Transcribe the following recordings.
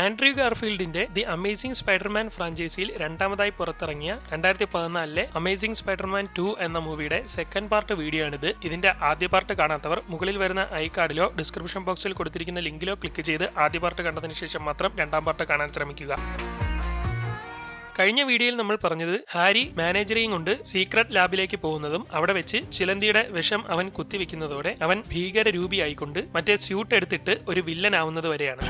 Andrew ഗാർഫീൽഡിന്റെ the amazing Spiderman ഫ്രാഞ്ചൈസിയിൽ രണ്ടാമതായി പുറത്തിറങ്ങിയ രണ്ടായിരത്തി പതിനാലിലെ അമേസിംഗ് സ്പൈഡർമാൻ ടു എന്ന മൂവിയുടെ സെക്കൻഡ് പാർട്ട് വീഡിയോ ആണിത് ഇതിന്റെ ആദ്യ പാർട്ട് കാണാത്തവർ മുകളിൽ വരുന്ന ഐ കാർഡിലോ ഡിസ്ക്രിപ്ഷൻ ബോക്സിൽ കൊടുത്തിരിക്കുന്ന ലിങ്കിലോ ക്ലിക്ക് ചെയ്ത് ആദ്യ പാർട്ട് കണ്ടതിന് ശേഷം മാത്രം രണ്ടാം പാർട്ട് കാണാൻ ശ്രമിക്കുക. കഴിഞ്ഞ വീഡിയോയിൽ നമ്മൾ പറഞ്ഞത് ഹാരി മാനേജറെയും കൊണ്ട് സീക്രട്ട് ലാബിലേക്ക് പോകുന്നതും അവിടെ വെച്ച് ചിലന്തിയുടെ വിഷം അവൻ കുത്തിവെക്കുന്നതോടെ അവൻ ഭീകര രൂപിയായിക്കൊണ്ട് മറ്റേ സ്യൂട്ട് എടുത്തിട്ട് ഒരു വില്ലൻ ആവുന്നത് വരെയാണ്.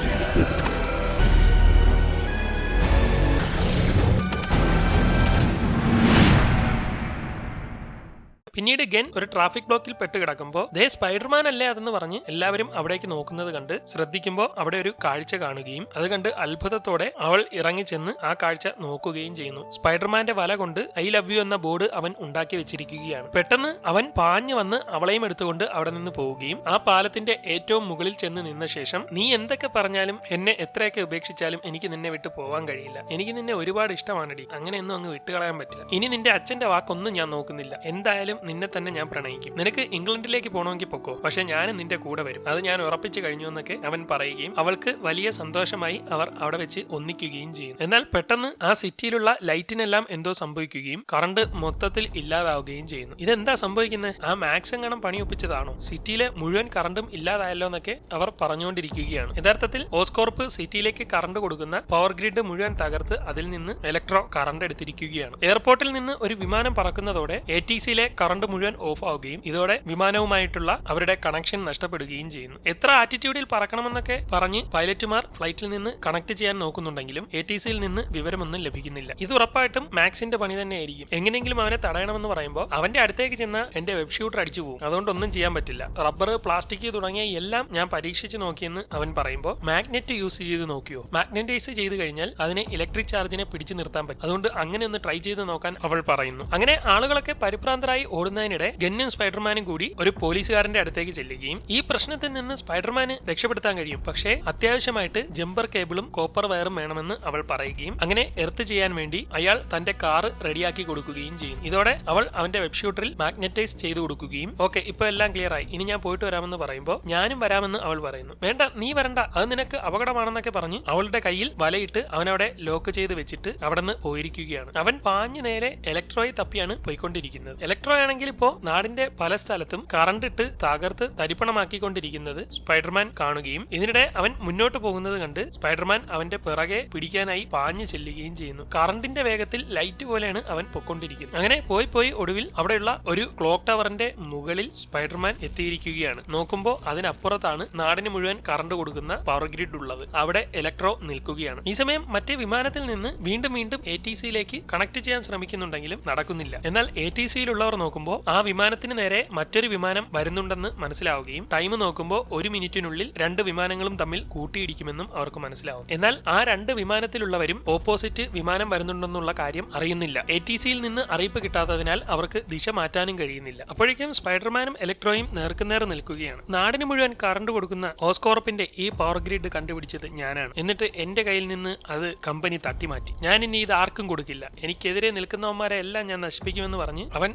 പിന്നീട് ഗെൻ ഒരു ട്രാഫിക് ബ്ലോക്കിൽ പെട്ട് കിടക്കുമ്പോൾ ദേ സ്പൈഡർമാൻ അല്ലേ അതെന്ന് പറഞ്ഞ് എല്ലാവരും അവിടേക്ക് നോക്കുന്നത് കണ്ട് ശ്രദ്ധിക്കുമ്പോൾ അവിടെ ഒരു കാഴ്ച കാണുകയും അത് കണ്ട് അത്ഭുതത്തോടെ അവൾ ഇറങ്ങി ചെന്ന് ആ കാഴ്ച നോക്കുകയും ചെയ്യുന്നു. സ്പൈഡർമാന്റെ വല കൊണ്ട് ഐ ലവ് യു എന്ന ബോർഡ് അവൻ ഉണ്ടാക്കി വെച്ചിരിക്കുകയാണ്. പെട്ടെന്ന് അവൻ പാഞ്ഞു വന്ന് അവളെയും എടുത്തുകൊണ്ട് അവിടെ നിന്ന് പോവുകയും ആ പാലത്തിന്റെ ഏറ്റവും മുകളിൽ ചെന്ന് നിന്ന ശേഷം നീ എന്തൊക്കെ പറഞ്ഞാലും എന്നെ എത്രയൊക്കെ ഉപേക്ഷിച്ചാലും എനിക്ക് നിന്നെ വിട്ട് പോവാൻ കഴിയില്ല. എനിക്ക് നിന്നെ ഒരുപാട് ഇഷ്ടമാണടി. അങ്ങനെയൊന്നും അങ്ങ് വിട്ടുകളയാൻ പറ്റില്ല. ഇനി നിന്റെ അച്ഛന്റെ വാക്കൊന്നും ഞാൻ നോക്കുന്നില്ല. എന്തായാലും നിന്നെ തന്നെ ഞാൻ പ്രണയിക്കും. നിനക്ക് ഇംഗ്ലണ്ടിലേക്ക് പോകണമെങ്കിൽ പൊക്കോ. പക്ഷെ ഞാൻ നിന്റെ കൂടെ വരും. അത് ഞാൻ ഉറപ്പിച്ചു കഴിഞ്ഞു എന്നൊക്കെ അവൻ പറയുകയും അവൾക്ക് വലിയ സന്തോഷമായി അവർ അവിടെ വെച്ച് ഒന്നിക്കുകയും ചെയ്യും. എന്നാൽ പെട്ടെന്ന് ആ സിറ്റിയിലുള്ള ലൈറ്റിനെല്ലാം എന്തോ സംഭവിക്കുകയും കറണ്ട് മൊത്തത്തിൽ ഇല്ലാതാവുകയും ചെയ്യുന്നു. ഇതെന്താ സംഭവിക്കുന്നത് ആ മാക്സ് എങ്ങാനും പണിയൊപ്പിച്ചതാണോ സിറ്റിയിലെ മുഴുവൻ കറണ്ടും ഇല്ലാതായല്ലോ എന്നൊക്കെ അവർ പറഞ്ഞുകൊണ്ടിരിക്കുകയാണ്. യഥാർത്ഥത്തിൽ ഓസ്കോർപ്പ് സിറ്റിയിലേക്ക് കറണ്ട് കൊടുക്കുന്ന പവർ ഗ്രിഡ് മുഴുവൻ തകർത്ത് അതിൽ നിന്ന് ഇലക്ട്രോ കറണ്ട് എടുത്തിരിക്കുകയാണ്. എയർപോർട്ടിൽ നിന്ന് ഒരു വിമാനം പറക്കുന്നതോടെ എ ടി സിയിലെ മുഴുവൻ ഓഫ് ആവുകയും ഇതോടെ വിമാനവുമായിട്ടുള്ള അവരുടെ കണക്ഷൻ നഷ്ടപ്പെടുകയും ചെയ്യുന്നു. എത്ര ആറ്റിറ്റ്യൂഡിൽ പറക്കണമെന്നൊക്കെ പറഞ്ഞ് പൈലറ്റുമാർ ഫ്ലൈറ്റിൽ നിന്ന് കണക്ട് ചെയ്യാൻ നോക്കുന്നുണ്ടെങ്കിലും എ ടി സിയിൽ നിന്ന് വിവരമൊന്നും ലഭിക്കുന്നില്ല. ഇത് ഉറപ്പായിട്ടും മാക്സിന്റെ പണി തന്നെയായിരിക്കും. എങ്ങനെയെങ്കിലും അവനെ തടയണമെന്ന് പറയുമ്പോൾ അവന്റെ അടുത്തേക്ക് ചെന്ന എന്റെ വെബ് ഷൂട്ടർ അടിച്ചു പോകും. അതുകൊണ്ട് ഒന്നും ചെയ്യാൻ പറ്റില്ല. റബ്ബർ പ്ലാസ്റ്റിക് തുടങ്ങിയ എല്ലാം ഞാൻ പരീക്ഷിച്ച് നോക്കിയെന്ന് അവൻ പറയുമ്പോൾ മാഗ്നറ്റ് യൂസ് ചെയ്ത് നോക്കിയോ? മാഗ്നറ്റൈസ് ചെയ്ത് കഴിഞ്ഞാൽ അതിനെ ഇലക്ട്രിക് ചാർജിനെ പിടിച്ചു നിർത്താൻ പറ്റും. അതുകൊണ്ട് അങ്ങനെ ഒന്ന് ട്രൈ ചെയ്ത് നോക്കാൻ അവൾ പറയുന്നു. അങ്ങനെ ആളുകളൊക്കെ പരിഭ്രാന്തരായി ഓടുന്നതിനിടെ ഗന്നും സ്പൈഡർമാനും കൂടി ഒരു പോലീസുകാരന്റെ അടുത്തേക്ക് ചെല്ലുകയും ഈ പ്രശ്നത്തിൽ നിന്ന് സ്പൈഡർമാന് രക്ഷപ്പെടുത്താൻ കഴിയും. പക്ഷേ അത്യാവശ്യമായിട്ട് ജമ്പർ കേബിളും കോപ്പർ വയറും വേണമെന്ന് അവൾ പറയുകയും അങ്ങനെ എർത്ത് ചെയ്യാൻ വേണ്ടി അയാൾ തന്റെ കാറ് റെഡിയാക്കി കൊടുക്കുകയും ചെയ്യും. ഇതോടെ അവൾ അവന്റെ വെബ് ഷൂട്ടറിൽ മാഗ്നറ്റൈസ് ചെയ്തു കൊടുക്കുകയും ഓക്കെ ഇപ്പൊ എല്ലാം ക്ലിയർ ആയി. ഇനി ഞാൻ പോയിട്ട് വരാമെന്ന് പറയുമ്പോൾ ഞാനും വരാമെന്ന് അവൾ പറയുന്നു. വേണ്ട നീ വരണ്ട. അത് നിനക്ക് അപകടമാണെന്നൊക്കെ പറഞ്ഞ് അവളുടെ കയ്യിൽ വലയിട്ട് അവനവിടെ ലോക്ക് ചെയ്ത് വെച്ചിട്ട് അവിടെ നിന്ന് പോയിരിക്കുകയാണ്. അവൻ പാഞ്ഞു നേരെ ഇലക്ട്രോയെ തപ്പിയാണ് പോയിക്കൊണ്ടിരിക്കുന്നത്. ഇലക്ട്രോ ആണെങ്കിൽ ഇപ്പോ നാടിന്റെ പല സ്ഥലത്തും കറണ്ട് ഇട്ട് തകർത്ത് തരിപ്പണമാക്കിക്കൊണ്ടിരിക്കുന്നത് സ്പൈഡർമാൻ കാണുകയും ഇതിനിടെ അവൻ മുന്നോട്ട് പോകുന്നത് കണ്ട് സ്പൈഡർമാൻ അവന്റെ പിറകെ പിടിക്കാനായി പാഞ്ഞു ചെല്ലുകയും ചെയ്യുന്നു. കറണ്ടിന്റെ വേഗത്തിൽ ലൈറ്റ് പോലെയാണ് അവൻ പൊക്കൊണ്ടിരിക്കുന്നത് അങ്ങനെ പോയി പോയി ഒടുവിൽ അവിടെയുള്ള ഒരു ക്ലോക്ക് ടവറിന്റെ മുകളിൽ സ്പൈഡർമാൻ എത്തിയിരിക്കുകയാണ്. നോക്കുമ്പോൾ അതിനപ്പുറത്താണ് നാടിന് മുഴുവൻ കറണ്ട് കൊടുക്കുന്ന പവർ ഗ്രിഡ് ഉള്ളത്. അവിടെ ഇലക്ട്രോ നിൽക്കുകയാണ്. ഈ സമയം മറ്റേ വിമാനത്തിൽ നിന്ന് വീണ്ടും വീണ്ടും എ ടി സിയിലേക്ക് കണക്ട് ചെയ്യാൻ ശ്രമിക്കുന്നുണ്ടെങ്കിലും നടക്കുന്നില്ല. എന്നാൽ എ ടി സിയിലുള്ളവർ നോക്കുമ്പോൾ ആ വിമാനത്തിന് നേരെ മറ്റൊരു വിമാനം വരുന്നുണ്ടെന്ന് മനസ്സിലാവുകയും ടൈം നോക്കുമ്പോൾ ഒരു മിനിറ്റിനുള്ളിൽ രണ്ട് വിമാനങ്ങളും തമ്മിൽ കൂട്ടിയിടിക്കുമെന്നും അവർക്ക് മനസ്സിലാവും. എന്നാൽ ആ രണ്ട് വിമാനത്തിലുള്ളവരും ഓപ്പോസിറ്റ് വിമാനം വരുന്നുണ്ടെന്നുള്ള കാര്യം അറിയുന്നില്ല. എ ടി സിയിൽ നിന്ന് അറിയിപ്പ് കിട്ടാത്തതിനാൽ അവർക്ക് ദിശ മാറ്റാനും കഴിയുന്നില്ല. അപ്പോഴേക്കും സ്പൈഡർമാനും ഇലക്ട്രോയും നേർക്കുനേർ നിൽക്കുകയാണ്. നാടിന് മുഴുവൻ കറണ്ട് കൊടുക്കുന്ന ഓസ്കോറപ്പിന്റെ ഈ പവർ ഗ്രിഡ് കണ്ടുപിടിച്ചത് ഞാനാണ്. എന്നിട്ട് എന്റെ കയ്യിൽ നിന്ന് അത് കമ്പനി തട്ടിമാറ്റി. ഞാൻ ഇനി ഇത് ആർക്കും കൊടുക്കില്ല. എനിക്കെതിരെ നിൽക്കുന്നവന്മാരെ എല്ലാം ഞാൻ നശിപ്പിക്കുമെന്ന് പറഞ്ഞ് അവൻ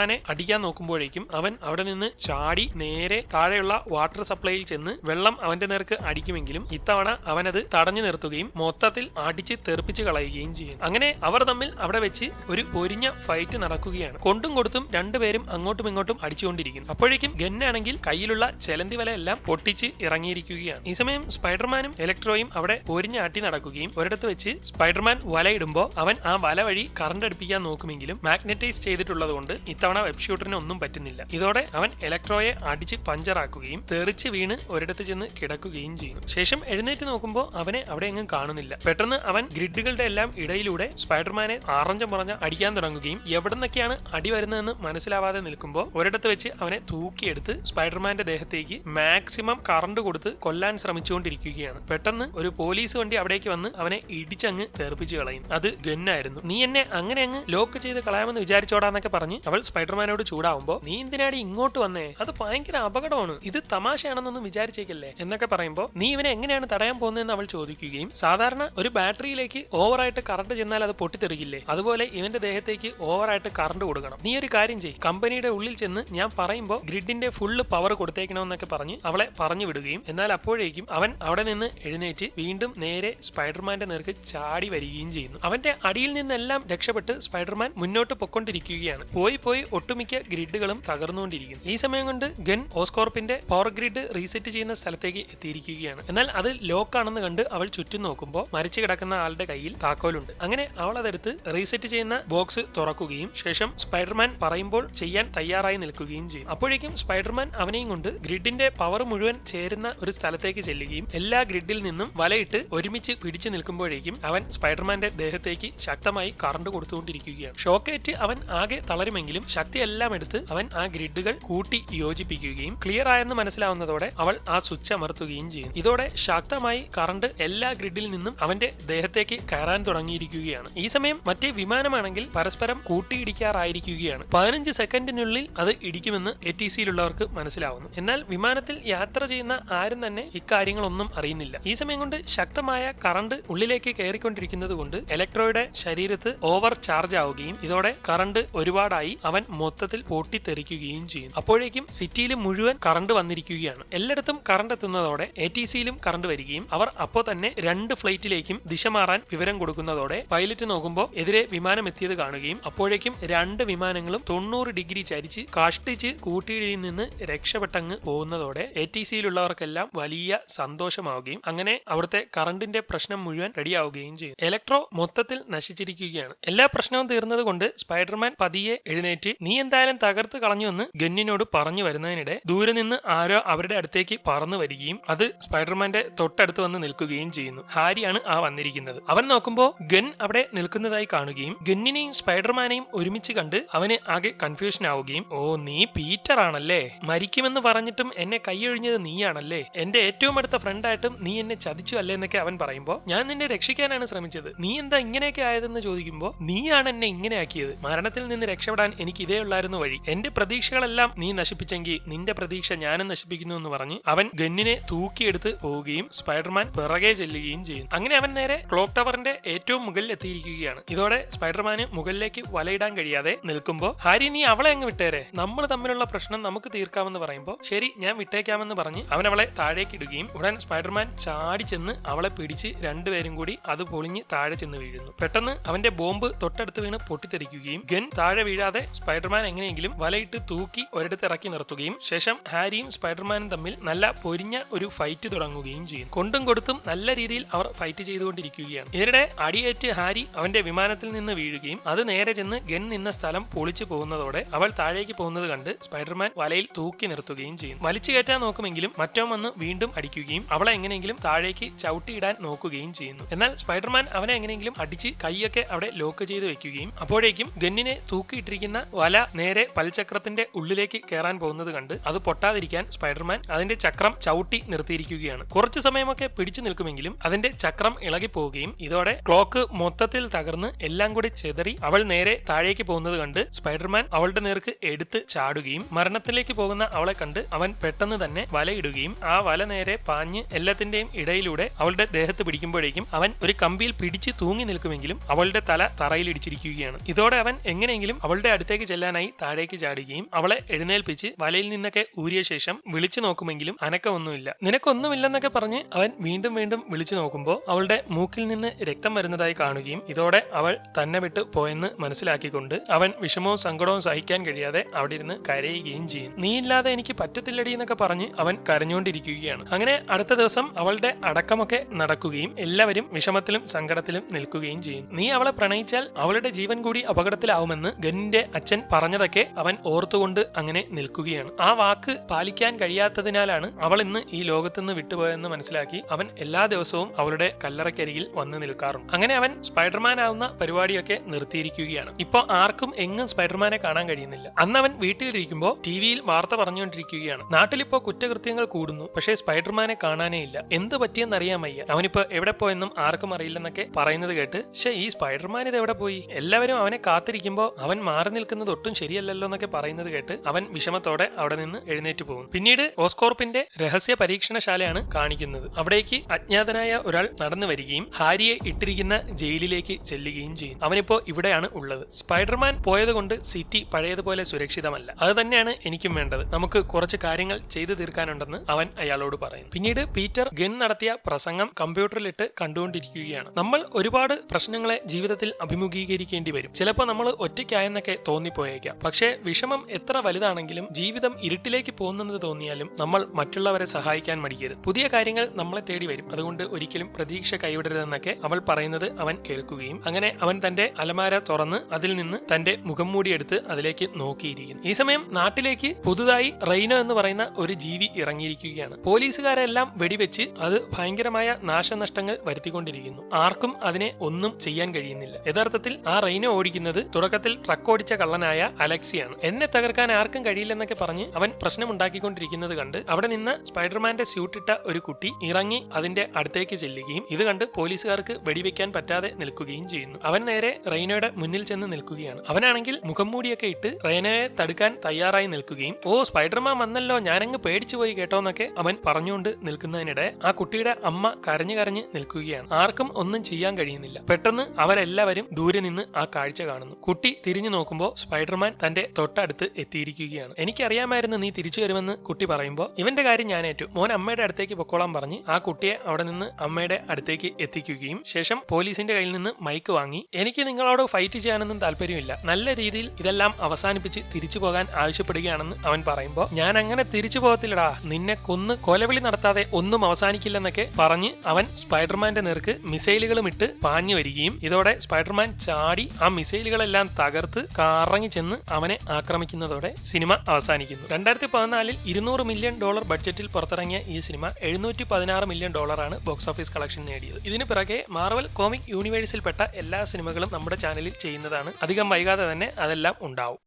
സ്പൈഡർമാനെ അടിക്കാൻ നോക്കുമ്പോഴേക്കും അവൻ അവിടെ നിന്ന് ചാടി നേരെ താഴെയുള്ള വാട്ടർ സപ്ലൈയിൽ ചെന്ന് വെള്ളം അവന്റെ നേർക്ക് അടിക്കുമെങ്കിലും ഇത്തവണ അവനത് തടഞ്ഞു നിർത്തുകയും മൊത്തത്തിൽ അടിച്ച് തെറിപ്പിച്ച് കളയുകയും ചെയ്യും. അങ്ങനെ അവർ തമ്മിൽ അവിടെ വെച്ച് ഒരു പൊരിഞ്ഞ ഫൈറ്റ് നടക്കുകയാണ്. കൊണ്ടും കൊടുത്തും രണ്ടുപേരും അങ്ങോട്ടും ഇങ്ങോട്ടും അടിച്ചുകൊണ്ടിരിക്കുന്നു. അപ്പോഴേക്കും ഗന്നാണെങ്കിൽ കയ്യിലുള്ള ചെലന്തി വലയെല്ലാം പൊട്ടിച്ച് ഇറങ്ങിയിരിക്കുകയാണ്. ഈ സമയം സ്പൈഡർമാനും ഇലക്ട്രോയും അവിടെ പൊരിഞ്ഞാട്ടി നടക്കുകയും ഒരിടത്ത് വെച്ച് സ്പൈഡർമാൻ വലയിടുമ്പോൾ അവൻ ആ വല വഴി കറണ്ട് അടുപ്പിക്കാൻ നോക്കുമെങ്കിലും മാഗ്നറ്റൈസ് ചെയ്തിട്ടുള്ളത് കൊണ്ട് ഇത്തവണ വെബ് ഷൂട്ടറിന് ഒന്നും പറ്റുന്നില്ല. ഇതോടെ അവൻ ഇലക്ട്രോയെ അടിച്ച് പഞ്ചറാക്കുകയും തെറിച്ച് വീണ് ഒരിടത്ത് ചെന്ന് കിടക്കുകയും ചെയ്യുന്നു. ശേഷം എഴുന്നേറ്റ് നോക്കുമ്പോൾ അവനെ അവിടെ എങ്ങും കാണുന്നില്ല. പെട്ടെന്ന് അവൻ ഗ്രിഡുകളുടെ എല്ലാം ഇടയിലൂടെ സ്പൈഡർമാനെ ആറഞ്ചം പറഞ്ഞ അടിക്കാൻ തുടങ്ങുകയും എവിടെ നിന്നൊക്കെയാണ് അടി വരുന്നതെന്ന് മനസ്സിലാവാതെ നിൽക്കുമ്പോൾ ഒരിടത്ത് വെച്ച് അവനെ തൂക്കിയെടുത്ത് സ്പൈഡർമാന്റെ ദേഹത്തേക്ക് മാക്സിമം കറണ്ട് കൊടുത്ത് കൊല്ലാൻ ശ്രമിച്ചുകൊണ്ടിരിക്കുകയാണ്. പെട്ടെന്ന് ഒരു പോലീസ് വണ്ടി അവിടേക്ക് വന്ന് അവനെ ഇടിച്ചങ്ങ് തെറിപ്പിച്ച് കളയും. അത് ഗന്നായിരുന്നു. നീ എന്നെ അങ്ങനെ അങ്ങ് ലോക്ക് ചെയ്ത് കളയാമെന്ന് വിചാരിച്ചോടാന്നൊക്കെ പറഞ്ഞ് അവൾ സ്പൈഡർമാനോട് ചൂടാവുമ്പോ നീ എന്തിനാടി ഇങ്ങോട്ട് വന്നേ? അത് ഭയങ്കര അപകടമാണ്. ഇത് തമാശയാണെന്നൊന്നും വിചാരിച്ചേക്കല്ലേ? എന്നൊക്കെ പറയുമ്പോ നീ ഇവനെ എങ്ങനെയാണ് തടയാൻ പോകുന്നതെന്ന് അവൾ ചോദിക്കുകയും സാധാരണ ഒരു ബാറ്ററിയിലേക്ക് ഓവറായിട്ട് കറണ്ട് ചെന്നാൽ അത് പൊട്ടിത്തെറിക്കില്ലേ? അതുപോലെ ഇവന്റെ ദേഹത്തേക്ക് ഓവറായിട്ട് കറണ്ട് കൊടുക്കണം. നീ ഒരു കാര്യം ചെയ്യും. കമ്പനിയുടെ ഉള്ളിൽ ചെന്ന് ഞാൻ പറയുമ്പോൾ ഗ്രിഡിന്റെ ഫുള്ള് പവർ കൊടുത്തേക്കണമെന്നൊക്കെ പറഞ്ഞ് അവളെ പറഞ്ഞു വിടുകയും എന്നാൽ അപ്പോഴേക്കും അവൻ അവിടെ നിന്ന് എഴുന്നേറ്റ് വീണ്ടും നേരെ സ്പൈഡർമാന്റെ നേർക്ക് ചാടി വരികയും ചെയ്യുന്നു. അവന്റെ അടിയിൽ നിന്നെല്ലാം രക്ഷപ്പെട്ട് സ്പൈഡർമാൻ മുന്നോട്ട് പൊക്കൊണ്ടിരിക്കുകയാണ്. പോയി പോയി ഒട്ടുമിക്ക ഗ്രിഡുകളും തകർന്നുകൊണ്ടിരിക്കുന്നു. ഈ സമയം കൊണ്ട് ഗൻ ഓസ്കോർപ്പിന്റെ പവർ ഗ്രിഡ് റീസെറ്റ് ചെയ്യുന്ന സ്ഥലത്തേക്ക് എത്തിയിരിക്കുകയാണ്. എന്നാൽ അത് ലോക്ക് ആണെന്ന് കണ്ട് അവൾ ചുറ്റും നോക്കുമ്പോൾ മരിച്ചു കിടക്കുന്ന ആളുടെ കയ്യിൽ താക്കോലുണ്ട്. അങ്ങനെ അവൾ അതെടുത്ത് റീസെറ്റ് ചെയ്യുന്ന ബോക്സ് തുറക്കുകയും ശേഷം സ്പൈഡർമാൻ പറയുമ്പോൾ ചെയ്യാൻ തയ്യാറായി നിൽക്കുകയും ചെയ്യും. അപ്പോഴേക്കും സ്പൈഡർമാൻ അവനെയും കൊണ്ട് ഗ്രിഡിന്റെ പവർ മുഴുവൻ ചേരുന്ന ഒരു സ്ഥലത്തേക്ക് ചെല്ലുകയും എല്ലാ ഗ്രിഡിൽ നിന്നും വലയിട്ട് ഒരുമിച്ച് പിടിച്ചു നിൽക്കുമ്പോഴേക്കും അവൻ സ്പൈഡർമാന്റെ ദേഹത്തേക്ക് ശക്തമായി കറണ്ട് കൊടുത്തുകൊണ്ടിരിക്കുകയാണ്. ഷോക്കേറ്റ് അവൻ ആകെ തളരുമെങ്കിലും ശക്തിയെല്ലാം എടുത്ത് അവൻ ആ ഗ്രിഡുകൾ കൂട്ടി യോജിപ്പിക്കുകയും ക്ലിയർ ആയെന്ന് മനസ്സിലാവുന്നതോടെ അവൾ ആ സ്വിച്ച് അമർത്തുകയും ചെയ്യും ഇതോടെ ശക്തമായി കറണ്ട് എല്ലാ ഗ്രിഡിൽ നിന്നും അവന്റെ ദേഹത്തേക്ക് കയറാൻ തുടങ്ങിയിരിക്കുകയാണ്. ഈ സമയം മറ്റേ വിമാനമാണെങ്കിൽ പരസ്പരം കൂട്ടിയിടിക്കാറായിരിക്കുകയാണ്. പതിനഞ്ച് സെക്കൻഡിനുള്ളിൽ അത് ഇടിക്കുമെന്ന് എ ടി സിയിലുള്ളവർക്ക് മനസ്സിലാവുന്നു. എന്നാൽ വിമാനത്തിൽ യാത്ര ചെയ്യുന്ന ആരും തന്നെ ഇക്കാര്യങ്ങളൊന്നും അറിയുന്നില്ല. ഈ സമയം കൊണ്ട് ശക്തമായ കറണ്ട് ഉള്ളിലേക്ക് കയറിക്കൊണ്ടിരിക്കുന്നത് കൊണ്ട് ഇലക്ട്രോയുടെ ശരീരത്ത് ഓവർ ചാർജ് ആവുകയും ഇതോടെ കറണ്ട് ഒരുപാടായി അവൻ മൊത്തത്തിൽ പൊട്ടിത്തെറിക്കുകയും ചെയ്യും അപ്പോഴേക്കും സിറ്റിയിൽ മുഴുവൻ കറണ്ട് വന്നിരിക്കുകയാണ്. എല്ലായിടത്തും കറണ്ട് എത്തുന്നതോടെ എ ടി സിയിലും കറണ്ട് വരികയും അവർ അപ്പോൾ തന്നെ രണ്ട് ഫ്ലൈറ്റിലേക്കും ദിശ മാറാൻ വിവരം കൊടുക്കുന്നതോടെ പൈലറ്റ് നോക്കുമ്പോൾ എതിരെ വിമാനം എത്തിയത് കാണുകയും അപ്പോഴേക്കും രണ്ട് വിമാനങ്ങളും തൊണ്ണൂറ് ഡിഗ്രി ചരിച്ച് കഷ്ടിച്ച് കൂട്ടിയിടിയിൽ നിന്ന് രക്ഷപ്പെട്ടങ്ങ് പോകുന്നതോടെ എ ടി സിയിലുള്ളവർക്കെല്ലാം വലിയ സന്തോഷമാവുകയും അങ്ങനെ അവിടുത്തെ കറണ്ടിന്റെ പ്രശ്നം മുഴുവൻ റെഡിയാവുകയും ചെയ്യും. ഇലക്ട്രോ മൊത്തത്തിൽ നശിച്ചിരിക്കുകയാണ്. എല്ലാ പ്രശ്നവും തീർന്നതുകൊണ്ട് സ്പൈഡർമാൻ പതിയെ എഴുന്നേറ്റ് നീ എന്തായാലും തകർത്ത് കളഞ്ഞുവെന്ന് ഗന്നിനോട് പറഞ്ഞു വരുന്നതിനിടെ ദൂരെ നിന്ന് ആരോ അവരുടെ അടുത്തേക്ക് പറന്നു വരികയും അത് സ്പൈഡർമാന്റെ തൊട്ടടുത്ത് വന്ന് നിൽക്കുകയും ചെയ്യുന്നു. ഹാരിയാണ് ആ വന്നിരിക്കുന്നത്. അവൻ നോക്കുമ്പോൾ ഗൻ അവിടെ നിൽക്കുന്നതായി കാണുകയും ഗന്നിനെയും സ്പൈഡർമാനെയും ഒരുമിച്ച് കണ്ട് അവന് ആകെ കൺഫ്യൂഷൻ ആവുകയും ഓ നീ പീറ്റർ ആണല്ലേ? മരിക്കുമെന്ന് പറഞ്ഞിട്ടും എന്നെ കൈയൊഴിഞ്ഞത് നീയാണല്ലേ? എന്റെ ഏറ്റവും അടുത്ത ഫ്രണ്ട് ആയിട്ടും നീ എന്നെ ചതിച്ചു അല്ലേ? എന്നൊക്കെ അവൻ പറയുമ്പോൾ ഞാൻ നിന്നെ രക്ഷിക്കാനാണ് ശ്രമിച്ചത്. നീ എന്താ ഇങ്ങനെയൊക്കെ ആയതെന്ന് ചോദിക്കുമ്പോൾ നീയാണ് എന്നെ ഇങ്ങനെ ആക്കിയത്. മരണത്തിൽ നിന്ന് രക്ഷപ്പെടാൻ എനിക്ക് ഇതേ ഉള്ളായിരുന്നു വഴി. എന്റെ പ്രതീക്ഷകളെല്ലാം നീ നശിപ്പിച്ചെങ്കിൽ നിന്റെ പ്രതീക്ഷ ഞാനും നശിപ്പിക്കുന്നു എന്ന് പറഞ്ഞ് അവൻ ഗന്നിനെ തൂക്കിയെടുത്ത് പോവുകയും സ്പൈഡർമാൻ പിറകെ ചെല്ലുകയും ചെയ്യുന്നു. അങ്ങനെ അവൻ നേരെ ക്ലോക്ക് ടവറിന്റെ ഏറ്റവും മുകളിൽ എത്തിയിരിക്കുകയാണ്. ഇതോടെ സ്പൈഡർമാന് മുകളിലേക്ക് വലയിടാൻ കഴിയാതെ നിൽക്കുമ്പോൾ ഹാരി നീ അവളെ അങ്ങ് വിട്ടേരെ. നമ്മൾ തമ്മിലുള്ള പ്രശ്നം നമുക്ക് തീർക്കാമെന്ന് പറയുമ്പോൾ ശരി ഞാൻ വിട്ടേക്കാമെന്ന് പറഞ്ഞ് അവൻ അവളെ താഴേക്ക് ഇടുകയും ഉടൻ സ്പൈഡർമാൻ ചാടി ചെന്ന് അവളെ പിടിച്ച് രണ്ടുപേരും കൂടി അത് പൊളിഞ്ഞ് താഴെ ചെന്ന് വീഴുന്നു. പെട്ടെന്ന് അവന്റെ ബോംബ് തൊട്ടടുത്ത് വീണ് പൊട്ടിത്തെറിക്കുകയും ഗൻ താഴെ വീഴാതെ സ്പൈഡർമാൻ എങ്ങനെയെങ്കിലും വലയിട്ട് തൂക്കി ഒരിടത്ത് ഇറക്കി നിർത്തുകയും ശേഷം ഹാരിയും സ്പൈഡർമാനും തമ്മിൽ നല്ല പൊരിഞ്ഞ ഒരു ഫൈറ്റ് തുടങ്ങുകയും ചെയ്യും. കൊണ്ടും കൊടുത്തും നല്ല രീതിയിൽ അവർ ഫൈറ്റ് ചെയ്തുകൊണ്ടിരിക്കുകയാണ്. ഇതിനിടെ അടിയേറ്റ് ഹാരി അവന്റെ വിമാനത്തിൽ നിന്ന് വീഴുകയും അത് നേരെ ചെന്ന് ഗൻ നിന്ന സ്ഥലം പൊളിച്ചു പോകുന്നതോടെ അവൾ താഴേക്ക് പോകുന്നത് കണ്ട് സ്പൈഡർമാൻ വലയിൽ തൂക്കി നിർത്തുകയും ചെയ്യും. വലിച്ചു കയറ്റാൻ നോക്കുമെങ്കിലും മറ്റോ വന്ന് വീണ്ടും അടിക്കുകയും അവളെ എങ്ങനെയെങ്കിലും താഴേക്ക് ചവിട്ടിയിടാൻ നോക്കുകയും ചെയ്യുന്നു. എന്നാൽ സ്പൈഡർമാൻ അവനെ എങ്ങനെയെങ്കിലും അടിച്ച് കൈയൊക്കെ അവിടെ ലോക്ക് ചെയ്ത് വെക്കുകയും അപ്പോഴേക്കും ഗന്നിനെ തൂക്കിയിട്ടിരിക്കുന്ന വല നേരെ പൽചക്രത്തിന്റെ ഉള്ളിലേക്ക് കയറാൻ പോകുന്നത് കണ്ട് അത് പൊട്ടാതിരിക്കാൻ സ്പൈഡർമാൻ അതിന്റെ ചക്രം ചവിട്ടി നിർത്തിയിരിക്കുകയാണ്. കുറച്ചു സമയമൊക്കെ പിടിച്ചു നിൽക്കുമെങ്കിലും അതിന്റെ ചക്രം ഇളകിപ്പോവുകയും ഇതോടെ ക്ലോക്ക് മൊത്തത്തിൽ തകർന്ന് എല്ലാം കൂടി ചെതറി അവൾ നേരെ താഴേക്ക് പോകുന്നത് കണ്ട് സ്പൈഡർമാൻ അവളുടെ നേർക്ക് എടുത്ത് ചാടുകയും മരണത്തിലേക്ക് പോകുന്ന അവളെ കണ്ട് അവൻ പെട്ടെന്ന് തന്നെ വലയിടുകയും ആ വല നേരെ പാഞ്ഞ് എല്ലാത്തിന്റെയും ഇടയിലൂടെ അവളുടെ ദേഹത്ത് പിടിക്കുമ്പോഴേക്കും അവൻ ഒരു കമ്പിയിൽ പിടിച്ച് തൂങ്ങി നിൽക്കുമെങ്കിലും അവളുടെ തല തറയിൽ ഇടിച്ചിരിക്കുകയാണ്. ഇതോടെ അവൻ എങ്ങനെയെങ്കിലും അവളുടെ അടുത്തേക്ക് ചെല്ലാനായി താഴേക്ക് ചാടുകയും അവളെ എഴുന്നേൽപ്പിച്ച് വലയിൽ നിന്നൊക്കെ ഊരിയ ശേഷം വിളിച്ചു നോക്കുമെങ്കിലും അനക്കമൊന്നുമില്ല. നിനക്കൊന്നുമില്ലെന്നൊക്കെ പറഞ്ഞ് അവൻ വീണ്ടും വീണ്ടും വിളിച്ചു നോക്കുമ്പോൾ അവളുടെ മൂക്കിൽ നിന്ന് രക്തം വരുന്നതായി കാണുകയും ഇതോടെ അവൾ തന്നെ വിട്ടു പോയെന്ന് മനസ്സിലാക്കിക്കൊണ്ട് അവൻ വിഷമവും സങ്കടവും സഹിക്കാൻ കഴിയാതെ അവിടെ ഇരുന്ന് കരയുകയും ചെയ്യും. നീ ഇല്ലാതെ എനിക്ക് പറ്റത്തില്ലടി എന്നൊക്കെ പറഞ്ഞ് അവൻ കരഞ്ഞുകൊണ്ടിരിക്കുകയാണ് അങ്ങനെ അടുത്ത ദിവസം അവളുടെ അടക്കമൊക്കെ നടക്കുകയും എല്ലാവരും വിഷമത്തിലും സങ്കടത്തിലും നിൽക്കുകയും ചെയ്യും. നീ അവളെ പ്രണയിച്ചാൽ അവളുടെ ജീവൻ കൂടി അപകടത്തിലാവുമെന്ന് ഗന്നിന്റെ അച്ഛൻ പറഞ്ഞതൊക്കെ അവൻ ഓർത്തുകൊണ്ട് അങ്ങനെ നിൽക്കുകയാണ്. ആ വാക്ക് പാലിക്കാൻ കഴിയാത്തതിനാലാണ് അവൾ ഇന്ന് ഈ ലോകത്തുനിന്ന് വിട്ടുപോയെന്ന് മനസ്സിലാക്കി അവൻ എല്ലാ ദിവസവും അവളുടെ കല്ലറയ്ക്കരികിൽ വന്ന് നിൽക്കാറുണ്ട്. അങ്ങനെ അവൻ സ്പൈഡർമാൻ ആവുന്ന പരിപാടിയൊക്കെ നിർത്തിയിരിക്കുകയാണ്. ഇപ്പൊ ആർക്കും എങ്ങും സ്പൈഡർമാനെ കാണാൻ കഴിയുന്നില്ല. അന്ന് അവൻ വീട്ടിലിരിക്കുമ്പോൾ ടി വിയിൽ വാർത്ത പറഞ്ഞുകൊണ്ടിരിക്കുകയാണ്. നാട്ടിലിപ്പോ കുറ്റകൃത്യങ്ങൾ കൂടുന്നു. പക്ഷേ സ്പൈഡർമാനെ കാണാനേ ഇല്ല. എന്ത് പറ്റിയെന്നറിയാൻ വയ്യ. അവനിപ്പോ എവിടെ പോയെന്നും ആർക്കും അറിയില്ലെന്നൊക്കെ പറയുന്നത് കേട്ട് പക്ഷേ ഈ സ്പൈഡർമാൻ ഇത് എവിടെ പോയി? എല്ലാവരും അവനെ കാത്തിരിക്കുമ്പോൾ അവൻ മാറി നിൽക്കുന്ന കാണിക്കുന്നത് ഒട്ടും ശരിയല്ലല്ലോ എന്നൊക്കെ പറയുന്നത് കേട്ട് അവൻ വിഷമത്തോടെ അവിടെ നിന്ന് എഴുന്നേറ്റ് പോകും. പിന്നീട് ഓസ്കോർപ്പിന്റെ രഹസ്യ പരീക്ഷണശാലയാണ് കാണിക്കുന്നത്. അവിടേക്ക് അജ്ഞാതനായ ഒരാൾ നടന്നു വരികയും ഹാരിയെ ഇട്ടിരിക്കുന്ന ജയിലിലേക്ക് ചെല്ലുകയും ചെയ്യും. അവനിപ്പോ ഇവിടെയാണ് ഉള്ളത്. സ്പൈഡർമാൻ പോയതുകൊണ്ട് സിറ്റി പഴയതുപോലെ സുരക്ഷിതമല്ല. അത് തന്നെയാണ് എനിക്കും വേണ്ടത്. നമുക്ക് കുറച്ച് കാര്യങ്ങൾ ചെയ്തു തീർക്കാനുണ്ടെന്ന് അവൻ അയാളോട് പറയും. പിന്നീട് പീറ്റർ ഗൻ നടത്തിയ പ്രസംഗം കമ്പ്യൂട്ടറിലിട്ട് കണ്ടുകൊണ്ടിരിക്കുകയാണ്. നമ്മൾ ഒരുപാട് പ്രശ്നങ്ങളെ ജീവിതത്തിൽ അഭിമുഖീകരിക്കേണ്ടി വരും. ചിലപ്പോൾ നമ്മൾ ഒറ്റയ്ക്കായെന്നൊക്കെ തോന്നിപ്പോയേക്കാം. പക്ഷേ വിഷമം എത്ര വലുതാണെങ്കിലും ജീവിതം ഇരുട്ടിലേക്ക് പോകുന്നത് തോന്നിയാലും നമ്മൾ മറ്റുള്ളവരെ സഹായിക്കാൻ മടിക്കരുത്. പുതിയ കാര്യങ്ങൾ നമ്മളെ തേടി വരും. അതുകൊണ്ട് ഒരിക്കലും പ്രതീക്ഷ കൈവിടരുതെന്നൊക്കെ അവൾ പറയുന്നത് അവൻ കേൾക്കുകയും അങ്ങനെ അവൻ തന്റെ അലമാര തുറന്ന് അതിൽ നിന്ന് തന്റെ മുഖം മൂടിയെടുത്ത് അതിലേക്ക് നോക്കിയിരിക്കുന്നു. ഈ സമയം നാട്ടിലേക്ക് പുതുതായി റെയ്നോ എന്ന് പറയുന്ന ഒരു ജീവി ഇറങ്ങിയിരിക്കുകയാണ്. പോലീസുകാരെല്ലാം വെടിവെച്ച് അത് ഭയങ്കരമായ നാശനഷ്ടങ്ങൾ വരുത്തിക്കൊണ്ടിരിക്കുന്നു. ആർക്കും അതിനെ ഒന്നും ചെയ്യാൻ കഴിയുന്നില്ല. യഥാർത്ഥത്തിൽ ആ റെയ്നോ ഓടിക്കുന്നത് തുടക്കത്തിൽ ട്രക്ക് ഓടിച്ച കള്ളനായ അലക്സിയാണ്. എന്നെ തകർക്കാൻ ആർക്കും കഴിയില്ലെന്നൊക്കെ പറഞ്ഞ് അവൻ പ്രശ്നമുണ്ടാക്കിക്കൊണ്ടിരിക്കുന്നത് കണ്ട് അവിടെ നിന്ന് സ്പൈഡർമാന്റെ സ്യൂട്ടിട്ട ഒരു കുട്ടി ഇറങ്ങി അതിന്റെ അടുത്തേക്ക് ചെല്ലുകയും ഇത് കണ്ട് പോലീസുകാർക്ക് വെടിവെക്കാൻ പറ്റാതെ നിൽക്കുകയും ചെയ്യുന്നു. അവൻ നേരെ റെയ്നോയുടെ മുന്നിൽ ചെന്ന് നിൽക്കുകയാണ്. അവനാണെങ്കിൽ മുഖം മൂടിയൊക്കെ ഇട്ട് റെയ്നോയെ തടുക്കാൻ തയ്യാറായി നിൽക്കുകയും ഓ സ്പൈഡർമാൻ വന്നല്ലോ ഞാനങ്ങ് പേടിച്ചു പോയി കേട്ടോ എന്നൊക്കെ അവൻ പറഞ്ഞുകൊണ്ട് നിൽക്കുന്നതിനിടെ ആ കുട്ടിയുടെ അമ്മ കരഞ്ഞു കരഞ്ഞ് നിൽക്കുകയാണ്. ആർക്കും ഒന്നും ചെയ്യാൻ കഴിയുന്നില്ല. പെട്ടെന്ന് അവരെല്ലാവരും ദൂരെ നിന്ന് ആ കാഴ്ച കാണുന്നു. കുട്ടി തിരിഞ്ഞു നോക്കുമ്പോൾ സ്പൈഡർമാൻ തന്റെ തൊട്ടടുത്ത് എത്തിയിരിക്കുകയാണ്. എനിക്കറിയാമായിരുന്നു നീ തിരിച്ചു വരുമെന്ന് കുട്ടി പറയുമ്പോൾ ഇവന്റെ കാര്യം ഞാൻ ഏറ്റു മോൻ അമ്മയുടെ അടുത്തേക്ക് പൊക്കോളാൻ പറഞ്ഞ് ആ കുട്ടിയെ അവിടെ നിന്ന് അമ്മയുടെ അടുത്തേക്ക് എത്തിക്കുകയും ശേഷം പോലീസിന്റെ കയ്യിൽ നിന്ന് മൈക്ക് വാങ്ങി എനിക്ക് നിങ്ങളോട് ഫൈറ്റ് ചെയ്യാനൊന്നും താല്പര്യമില്ല. നല്ല രീതിയിൽ ഇതെല്ലാം അവസാനിപ്പിച്ച് തിരിച്ചു പോകാൻ ആവശ്യപ്പെടുകയാണെന്ന് അവൻ പറയുമ്പോൾ ഞാൻ അങ്ങനെ തിരിച്ചു പോകത്തില്ലടാ. നിന്നെ കൊന്ന് കൊലവിളി നടത്താതെ ഒന്നും അവസാനിക്കില്ലെന്നൊക്കെ പറഞ്ഞ് അവൻ സ്പൈഡർമാന്റെ നേർക്ക് മിസൈലുകളും ഇട്ട് പാഞ്ഞു വരികയും ഇതോടെ സ്പൈഡർമാൻ ചാടി ആ മിസൈലുകളെല്ലാം തകർത്ത് കറങ്ങി ചെന്ന് അവനെ ആക്രമിക്കുന്നതോടെ സിനിമ അവസാനിക്കുന്നു. രണ്ടായിരത്തി പതിനാലിൽ ഇരുന്നൂറ് മില്യൺ ഡോളർ ബഡ്ജറ്റിൽ പുറത്തിറങ്ങിയ ഈ സിനിമ എഴുന്നൂറ്റി പതിനാറ് മില്യൺ ഡോളറാണ് ബോക്സ് ഓഫീസ് കളക്ഷൻ നേടിയത്. ഇതിനു പിറകെ മാർവൽ കോമിക് യൂണിവേഴ്സിൽപ്പെട്ട എല്ലാ സിനിമകളും നമ്മുടെ ചാനലിൽ ചെയ്യുന്നതാണ്. അധികം വൈകാതെ തന്നെ അതെല്ലാം ഉണ്ടാവും.